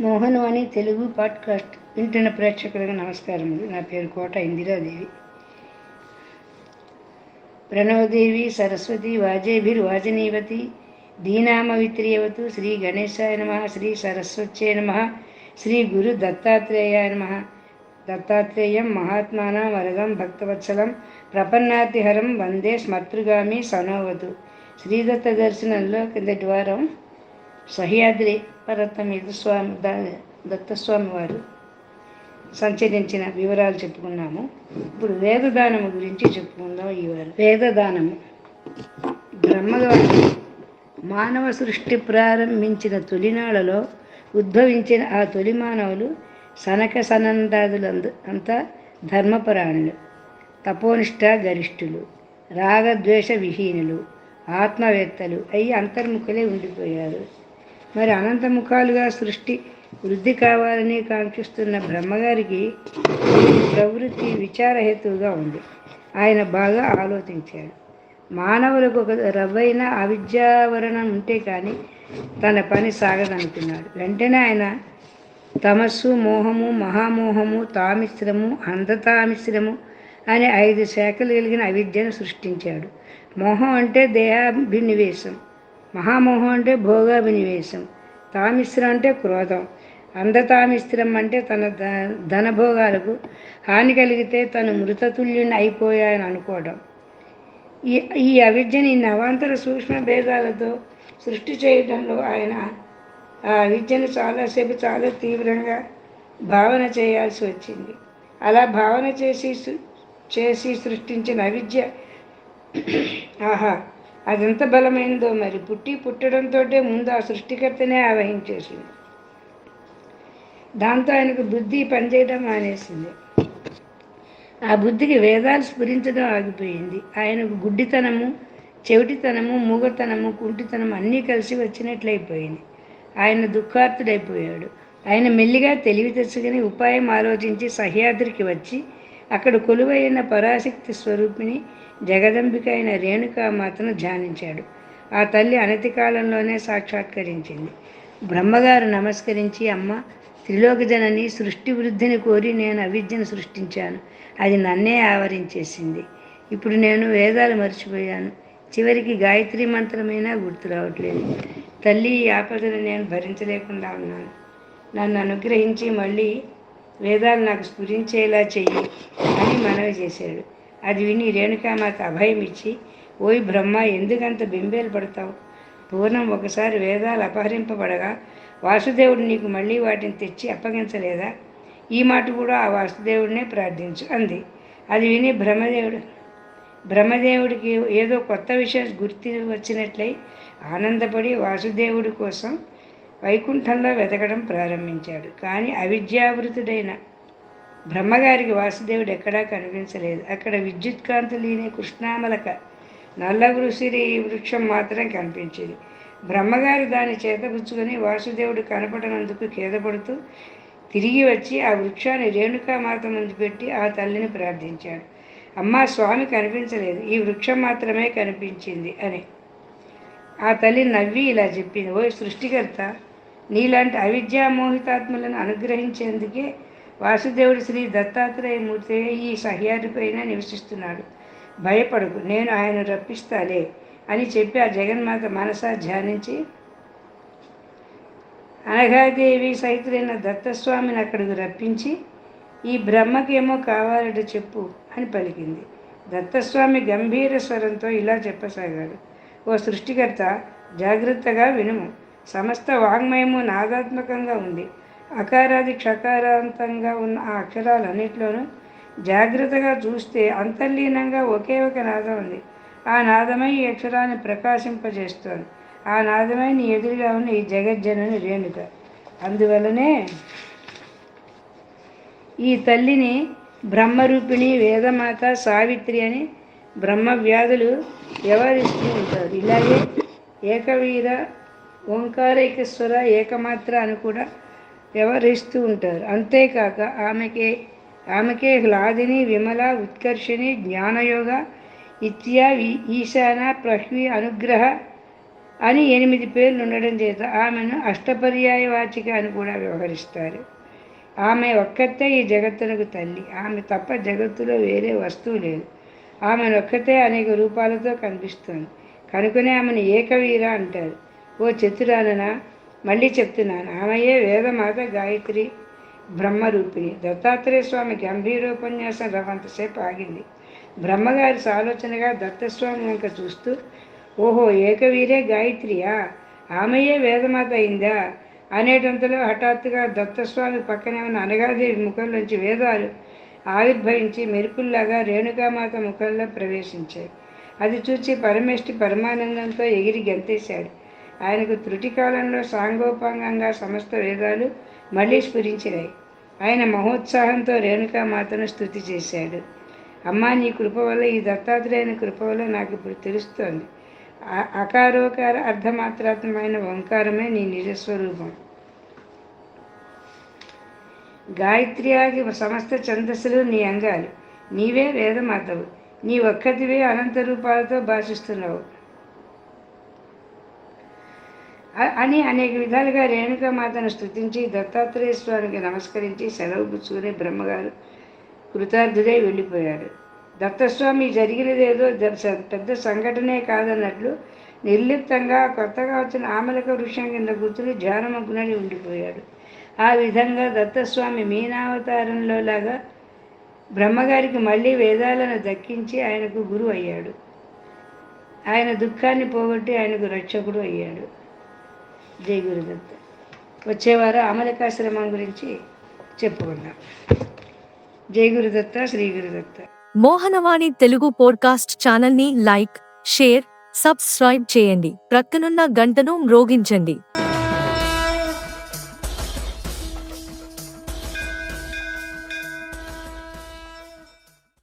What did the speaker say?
Mohanavani Telugu podcast వింటున్న ప్రేక్షకులకు నమస్కారములు. నా పేరు కోట ఇందిరాదేవి. ప్రణవదేవి సరస్వతి వాజేభిర్వాజనీవతి దీనామ విత్రియవతు శ్రీ గణేశాయ నమ శ్రీ సరస్వత్యే నమ శ్రీ గురు దత్తాత్రేయాయ నమ. దత్తాత్రేయం మహాత్మానం వరదం భక్తవత్సలం ప్రపన్నాతిహరం వందే స్మర్తృగామి సనోవతు. శ్రీదత్త దర్శనంలో కిందటి వారం సహ్యాద్రి పర్వతమీద స్వామి దత్తస్వామి వారు సంచరించిన వివరాలు చెప్పుకున్నాము. ఇప్పుడు వేదదానము గురించి చెప్పుకుందాం ఈ వేదదానము. బ్రహ్మగారు మానవ సృష్టి ప్రారంభించిన తొలినాళ్ళలో ఉద్భవించిన ఆ తొలి మానవులు సనక సనందాదులందు అంతా ధర్మపరాణులు తపోనిష్ట గరిష్ఠులు రాగద్వేష విహీనులు ఆత్మవేత్తలు అయి అంతర్ముఖులే ఉండిపోయారు. మరి అనంతముఖాలుగా సృష్టి వృద్ధి కావాలని కాంక్షిస్తున్న బ్రహ్మగారికి ప్రవృత్తి విచారహేతువుగా ఉంది. ఆయన బాగా ఆలోచించాడు. మానవులకు ఒక రవ్వైన అవిద్యావరణం ఉంటే కానీ తన పని సాగదనుకున్నాడు. వెంటనే ఆయన తమస్సు మోహము మహామోహము తామిశ్రము అంధతామిశ్రము అనే ఐదు శాఖలు కలిగిన అవిద్యను సృష్టించాడు. మోహం అంటే దేహాభినివేశం మహామోహం అంటే భోగాభినివేశం. తామిశ్రం అంటే క్రోధం. అంధతామిశ్రం అంటే తన ధ- ధనభోగాలకు హాని కలిగితే తను మృతతుల్యుని అయిపోయాయని అనుకోవడం. ఈ ఈ అవిద్యని నవాంతర సూక్ష్మ భేదాలతో సృష్టి చేయడంలో ఆయన ఆ అవిద్యను చాలాసేపు చాలా తీవ్రంగా భావన చేయాల్సి వచ్చింది. అలా భావన చేసి చేసి సృష్టించిన అవిద్య ఆహా అదెంత బలమైందో మరి. పుట్టి పుట్టడంతో ముందు ఆ సృష్టికర్తనే ఆవహించేసింది దాంతో ఆయనకు బుద్ధి పనిచేయడం మానేసింది. ఆ బుద్ధికి వేదాలు స్ఫురించడం ఆగిపోయింది. ఆయనకు గుడ్డితనము చెవిటితనము మూగతనము కుంటితనము అన్నీ కలిసి వచ్చినట్లయిపోయింది. ఆయన దుఃఖార్తుడైపోయాడు ఆయన మెల్లిగా తెలివి తెచ్చుకుని ఉపాయం ఆలోచించి సహ్యాద్రికి వచ్చి అక్కడ కొలువైన పరాశక్తి స్వరూపిణి జగదంబిక అయిన రేణుకామాతను ధ్యానించాడు. ఆ తల్లి అనతి కాలంలోనే సాక్షాత్కరించింది. బ్రహ్మగారు నమస్కరించి అమ్మ త్రిలోకజనని సృష్టి వృద్ధిని కోరి నేను అవిద్యను సృష్టించాను. అది నన్నే ఆవరించేసింది. ఇప్పుడు నేను వేదాలు మర్చిపోయాను. చివరికి గాయత్రి మంత్రమైనా గుర్తు రావట్లేదు. తల్లి ఈ ఆపదను నేను భరించలేకుండా ఉన్నాను. నన్ను అనుగ్రహించి మళ్ళీ వేదాలు నాకు స్ఫురించేలా చెయ్యి అని మనవి చేశాడు. అది విని రేణుకామాత అభయం ఇచ్చి ఓయ్ బ్రహ్మ ఎందుకంత బింబేలు పడతావు? పూర్ణం ఒకసారి వేదాలు అపహరింపబడగా వాసుదేవుడు నీకు మళ్ళీ వాటిని తెచ్చి అప్పగించలేదా? ఈ మాట కూడా ఆ వాసుదేవుడినే ప్రార్థించు అంది. అది విని బ్రహ్మదేవుడు బ్రహ్మదేవుడికి ఏదో కొత్త విషయం గుర్తు వచ్చినట్లయి ఆనందపడి వాసుదేవుడి కోసం వైకుంఠంలో వెతకడం ప్రారంభించాడు. కానీ అవిద్యావృతుడైన బ్రహ్మగారికి వాసుదేవుడు ఎక్కడా కనిపించలేదు. అక్కడ విద్యుత్ కాంతి లేని కృష్ణామలక నల్లగురుసిరి వృక్షం మాత్రం కనిపించింది. బ్రహ్మగారు దాన్ని చేతపుచ్చుకొని వాసుదేవుడు కనపడనందుకు ఖేదపడుతూ తిరిగి వచ్చి ఆ వృక్షాన్ని రేణుకామాత ముందు పెట్టి ఆ తల్లిని ప్రార్థించాడు. అమ్మా స్వామి కనిపించలేదు. ఈ వృక్షం మాత్రమే కనిపించింది అని ఆ తల్లి నవ్వి ఇలా చెప్పింది. ఓ సృష్టికర్త నీలాంటి అవిద్యామోహితాత్మలను అనుగ్రహించేందుకే వాసుదేవుడు శ్రీ దత్తాత్రేయమూర్తి ఈ సహ్యాద్రిపైన నివసిస్తున్నాడు. భయపడకు నేను ఆయన రప్పిస్తాలే అని చెప్పి ఆ జగన్మాత మనసా ధ్యానించి అనఘాదేవి సహితులైన దత్తస్వామిని అక్కడికి రప్పించి ఈ బ్రహ్మకేమో కావాలట చెప్పు అని పలికింది. దత్తస్వామి గంభీర స్వరంతో ఇలా చెప్పసాగాడు. ఓ సృష్టికర్త జాగ్రత్తగా వినుము. సమస్త వాంగ్మయము నాదాత్మకంగా ఉంది. అకారాది క్షకారాంతంగా ఉన్న ఆ అక్షరాలన్నింటిలోనూ జాగ్రత్తగా చూస్తే అంతర్లీనంగా ఒకే ఒక నాదం ఉంది. ఆ నాదమై ఈ అక్షరాన్ని ప్రకాశింపజేస్తోంది. ఆ నాదమై నీ ఎదురుగా ఉన్న ఈ జగజ్జనని రేణుక. అందువలనే ఈ తల్లిని బ్రహ్మరూపిణి వేదమాత సావిత్రి అని బ్రహ్మ వ్యాధులు వ్యవహరిస్తూ ఉంటారు. ఇలాగే ఏకవీర ఓంకారేకేశ్వర ఏకమాత్ర అని కూడా వ్యవహరిస్తూ ఉంటారు. అంతేకాక ఆమెకే ఆమెకే హ్లాదిని విమల ఉత్కర్షిణి జ్ఞానయోగ ఇత్యా ఈశాన ప్రహ్వి అనుగ్రహ అని ఎనిమిది పేర్లు ఉండడం చేత ఆమెను అష్టపర్యాయ వాచిక అని కూడా వ్యవహరిస్తారు. ఆమె ఒక్కతే ఈ జగత్తునకు తల్లి. ఆమె తప్ప జగత్తులో వేరే వస్తువు లేదు. ఆమెను ఒక్కతే అనేక రూపాలతో కనిపిస్తుంది. కనుకనే ఆమెను ఏకవీర అంటారు. ఓ చతురానన మళ్ళీ చెప్తున్నాను. ఆమెయే వేదమాత గాయత్రి బ్రహ్మరూపిణి. దత్తాత్రేయ స్వామి గంభీరోపన్యాసం రవంతసేపు ఆగింది. బ్రహ్మగారి ఆలోచనగా దత్తస్వామి వంక చూస్తూ ఓహో ఏకవీరే గాయత్రియా? ఆమెయే వేదమాత అయిందా? అనేటంతలో హఠాత్తుగా దత్తస్వామి పక్కనే ఉన్న అనగాదేవి ముఖంలోంచి వేదాలు ఆవిర్భవించి మెరుపుల్లాగా రేణుకామాత ముఖంలో ప్రవేశించాయి. అది చూచి పరమేష్టి పరమానందంతో ఎగిరి గెంతేశాడు. ఆయనకు త్రుటి కాలంలో సాంగోపాంగంగా సమస్త వేదాలు మళ్ళీ స్ఫురించినాయి. ఆయన మహోత్సాహంతో రేణుకామాతను స్థుతి చేశాడు. అమ్మా నీ కృప వల్ల ఈ దత్తాత్రేయుని కృప వల్ల నాకు ఇప్పుడు తెలుస్తోంది. అకారోకార అర్ధమాత్రాత్మకమైన ఓంకారమే నీ నిజస్వరూపం. గాయత్రి సమస్త ఛందస్సులు నీ అంగాలు. నీవే వేదమాతవు. నీ ఒక్కటివే అనంత రూపాలతో భాషిస్తున్నావు. అని అనేక విధాలుగా రేణుకామాతను స్తుతించి దత్తాత్రేయ స్వామికి నమస్కరించి సెలవు పుచ్చుకుని బ్రహ్మగారు కృతార్థుడై వెళ్ళిపోయాడు దత్తస్వామి జరిగినదేదో పెద్ద సంఘటనే కాదన్నట్లు నిర్లిప్తంగా కొత్తగా వచ్చిన ఆమలక వృక్షం కింద కూర్చుని ధ్యానమగ్నని ఉండిపోయాడు. ఆ విధంగా దత్తస్వామి మీనావతారంలో లాగా బ్రహ్మగారికి మళ్ళీ వేదాలను దక్కించి ఆయనకు గురువు అయ్యాడు ఆయన దుఃఖాన్ని పోగొట్టి ఆయనకు రక్షకుడు అయ్యాడు. జై గురుదత్త వచ్చేవారు అమలికాశ్రమం గురించి చెప్పుకుందాం. జై గురుదత్త శ్రీ గురుదత్త మోహనవాణి తెలుగు పోడ్కాస్ట్ ఛానల్ని లైక్ షేర్ సబ్స్క్రైబ్ చేయండి. ప్రక్కనున్న గంటను మ్రోగించండి.